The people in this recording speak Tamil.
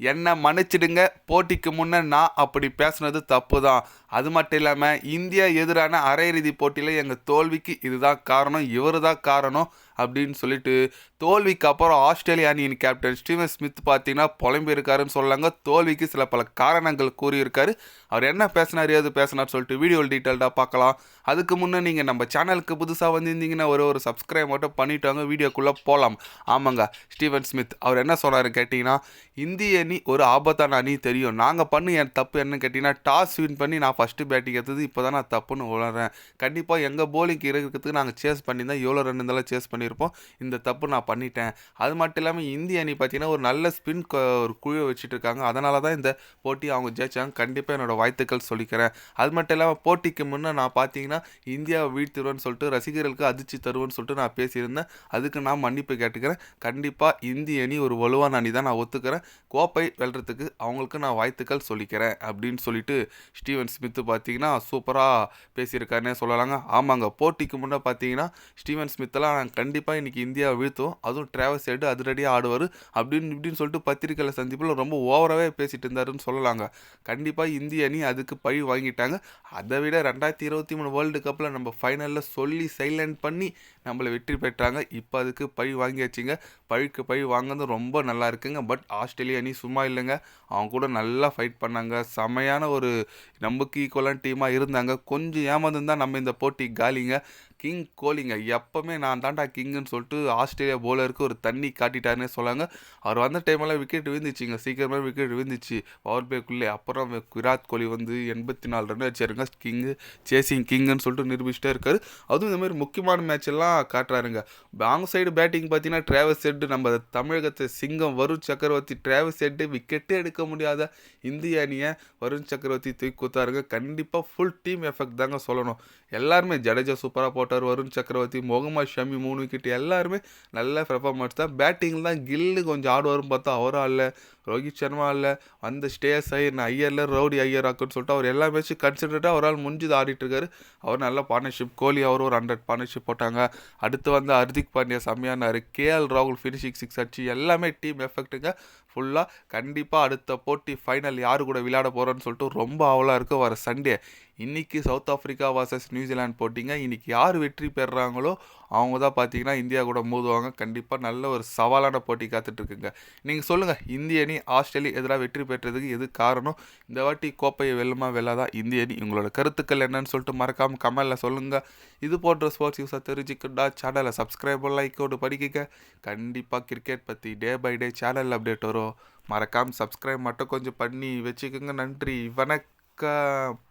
என்னை மன்னிச்சிடுங்க போட்டிக்கு முன்னே நான் அப்படி பேசுனது தப்பு தான் அது மட்டும் இல்லாமல் இந்தியா எதிரான அரையிறுதி போட்டியில் எங்கள் தோல்விக்கு இதுதான் காரணம் இவர் தான் காரணம் அப்படின்னு சொல்லிட்டு தோல்விக்கு அப்புறம் ஆஸ்திரேலிய அணியின் கேப்டன் ஸ்டீவன் ஸ்மித் பார்த்தீங்கன்னா புலம்பியிருக்காருன்னு சொல்லாங்க தோல்விக்கு சில பல காரணங்கள் கூறியிருக்காரு. அவர் என்ன பேசினார் ஏது பேசினார் சொல்லிட்டு வீடியோ டீட்டெயில்டாக பார்க்கலாம். அதுக்கு முன்னே நீங்கள் நம்ம சேனலுக்கு புதுசாக வந்திருந்தீங்கன்னா ஒரு ஒரு சப்ஸ்கிரைப் மட்டும் பண்ணிட்டாங்க வீடியோக்குள்ளே போகலாம் ஆமாங்க ஸ்டீவன் ஸ்மித் அவர் என்ன சொன்னார் கேட்டிங்கன்னா இந்திய அணி ஒரு ஆபத்தான அணி தெரியும். நாங்கள் பண்ணு என் தப்பு என்னன்னு கேட்டிங்கன்னா டாஸ் வின் பண்ணி நான் ஃபஸ்ட்டு பேட்டிங் எடுத்தது இப்போ தான் நான் தப்புன்னு உணர்றேன். கண்டிப்பாக எங்கள் போலிங் இருக்கிறதுக்கு நாங்கள் சேஸ் பண்ணியிருந்தால் எவ்வளோ ரன் இருந்தாலும் சேஸ் பண்ணியிருப்போம். இந்த தப்பு நான் பண்ணிட்டேன். அது மட்டும் இல்லாமல் இந்திய அணி பார்த்தீங்கன்னா ஒரு நல்ல ஸ்பின் ஒரு குழுவை வச்சுட்டு இருக்காங்க அதனால தான் இந்த போட்டி அவங்க ஜெயிச்சாங்க. கண்டிப்பாக என்னோடய வாழ்த்துக்கள் சொல்லிக்கிறேன். அது மட்டும் இல்லாமல் போட்டிக்கு முன்னே நான் பார்த்தீங்கன்னா இந்தியாவை வீழ்த்திடுவேன்னு சொல்லிட்டு ரசிகர்களுக்கு அதிர்ச்சி தருவேன்னு சொல்லிட்டு நான் பேசியிருந்தேன். அதுக்கு நான் மன்னிப்பு கேட்டுக்கிறேன். கண்டிப்பாக இந்திய அணி ஒரு வலுவான அணி தான் நான் ஒத்துக்கிறேன். கோப்பை வெல்றதுக்கு அவங்களுக்கு நான் வாழ்த்துக்கள் சொல்லிக்கிறேன் அப்படின்னு சொல்லிட்டு ஸ்டீவன் ஸ்மித்து பார்த்தீங்கன்னா சூப்பராக பேசியிருக்காருன்னே சொல்லலாங்க. ஆமாங்க போட்டிக்கு முன்னே பார்த்தீங்கன்னா ஸ்டீவன் ஸ்மித்தெல்லாம் கண்டிப்பாக இன்றைக்கி இந்தியாவை வீழ்த்துவோம். அதுவும் ட்ராவல்ஸ் சைடு அதிரடியாக ஆடுவார் அப்படின்னு இப்படின்னு சொல்லிட்டு பத்திரிக்கையில் சந்திப்பில் ரொம்ப ஓவராகவே பேசிகிட்டு இருந்தாருன்னு சொல்லலாங்க. கண்டிப்பாக இந்திய அணி அதுக்கு பழி வாங்கிட்டாங்க. அதை விட ரெண்டாயிரத்தி இருபத்தி மூணு வேர்ல்டு கப்பில் நம்ம ஃபைனலில் சொல்லி சைலண்ட் பண்ணி நம்மளை வெற்றி பெற்றாங்க. இப்போ அதுக்கு பழி வாங்கியாச்சுங்க. பழிக்கு பழி வாங்கினது ரொம்ப நல்லா இருக்குங்க. பட் ஆஸ்திரேலிய அணி சும்மா இல்லைங்க. அவங்க கூட நல்லா ஃபைட் பண்ணாங்க. செமையான ஒரு நமக்கு ஈக்குவலான டீமாக இருந்தாங்க. கொஞ்சம் ஏமாந்துருந்தா நம்ம இந்த போட்டி காலிங்க. கிங் கோலிங்க எப்போவுமே நான் தாண்டா கிங்குன்னு சொல்லிட்டு ஆஸ்திரேலியா போலருக்கு ஒரு தண்ணி காட்டிட்டாருன்னு சொல்லாங்க. அவர் வந்த டைமெல்லாம் விக்கெட் விழுந்துச்சுங்க. சீக்கிரமாக விக்கெட் விழுந்துச்சு. பவர் பிளேக்குள்ளே அப்புறம் விராட் கோலி வந்து எண்பத்தி நாலு ரன் அடிச்சாருங்க கிங்கு சேசிங் கிங்குன்னு சொல்லிட்டு நிரூபிச்சிட்டே இருக்காரு. அதுவும் இந்த மாதிரி முக்கியமான மேட்ச் எல்லாம் காட்டுறாருங்க. பேங்க் சைடு பேட்டிங் பார்த்தீங்கன்னா டிராவல் செட்டு நம்ம தமிழகத்தை சிங்கம் வருண் சக்கரவர்த்தி டிராவல்ஸ் ரெண்டு விக்கெட்டே எடுக்க முடியாத இந்திய அணியை வருண் சக்கரவர்த்தி தூக்கி கொடுத்தாருங்க. கண்டிப்பாக ஃபுல் டீம் எஃபெக்ட் தாங்க சொல்லணும். எல்லாருமே ஜடேஜா சூப்பராக போட்டார் வருண் சக்கரவர்த்தி முகமது ஷமி மூணு விக்கெட் எல்லாருமே நல்ல பெர்ஃபார்மன்ஸ் தான். பேட்டிங்கில் தான் கில்லு கொஞ்சம் ஆடுவார்னு பார்த்தா அவரும் இல்லை ரோஹித் சர்மா இல்லை அந்த ஸ்டேஸ் ஐயர் ஐயரில் ரவுடி ஐயர் ஆக்குன்னு சொல்லிட்டு அவர் எல்லா மேட்சும் கன்சிடர்டாக அவரால் முடிஞ்சது ஆடிட்டுருக்காரு. அவர் நல்ல பார்ட்னர்ஷிப் கோலி அவர் ஒரு ஹண்ட்ரட் பார்ட்னர்ஷிப் போட்டாங்க. அடுத்து வந்து ஹர்திக் பாண்டியா செம்மையானார் கேஎல் ராகுல் ஃபினிஷிங் சிக்ஸ் அடிச்சு எல்லாமே டீம் எஃபெக்ட்டுங்க ஃபுல்லாக கண்டிப்பாக அடுத்த போட்டி ஃபைனல் யார் கூட விளையாட போகிறோன்னு சொல்லிட்டு ரொம்ப ஆவலாக இருக்குது வர சண்டே இன்றைக்கி சவுத் ஆஃப்ரிக்கா வர்சஸ் நியூசிலாந்து போட்டிங்க. இன்றைக்கி யார் வெற்றி பெறுறாங்களோ அவங்க தான் பார்த்தீங்கன்னா இந்தியா கூட மோதுவாங்க. கண்டிப்பாக நல்ல ஒரு சவாலான போட்டி காத்துட்ருக்குங்க. நீங்கள் சொல்லுங்கள் இந்திய அணி ஆஸ்திரேலியா எதிராக வெற்றி பெற்றதுக்கு எது காரணம்? இந்த வாட்டி கோப்பையை வெல்லுமா வெல்லாதா? இந்திய அணி உங்களோட கருத்துக்கள் என்னன்னு சொல்லிட்டு மறக்காமல் கமெண்டில் சொல்லுங்கள் இது போன்ற ஸ்போர்ட்ஸ் யூஸாக தெரிஞ்சுக்கிட்டா சேனலை சப்ஸ்கிரைப் லைக்கோடு படிக்க கண்டிப்பாக கிரிக்கெட் பற்றி day by day channel update வரும். மறக்காமல் சப்ஸ்கிரைப் மட்டும் கொஞ்சம் பண்ணி வச்சுக்கோங்க. நன்றி வணக்கம்.